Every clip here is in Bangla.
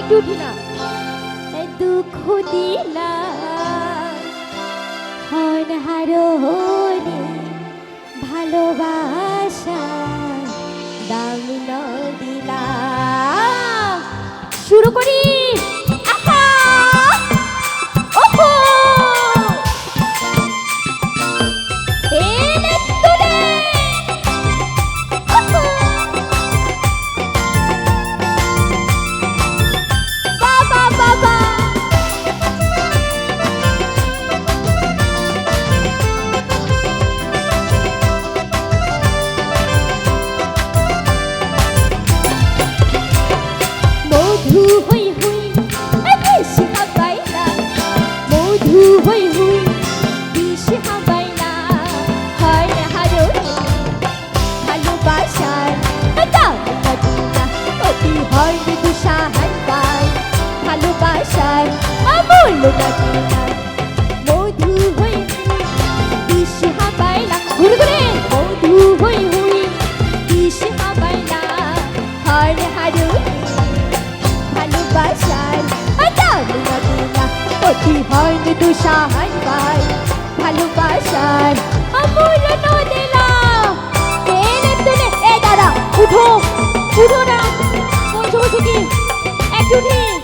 একটু উঠি না। দুঃখ দিলা হন হারো। হয় দুসাহার পায়, ভালোবাসার অমূল্য ডাকে মধু হই দিশহা পাইলা ঘুরে ঘুরে মধু হই হই দিশহা পাইলা হর হারু ভালোবাসার অজানু ডাকে অতি হয় দুসাহার পায় উঠো উঠো না। Jimmy.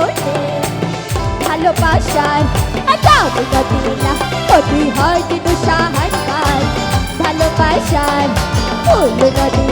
ওঠে ভালোবাসার কাউকে হয় কিন্তু সাহায্য ভালোবাসার ফুল গতি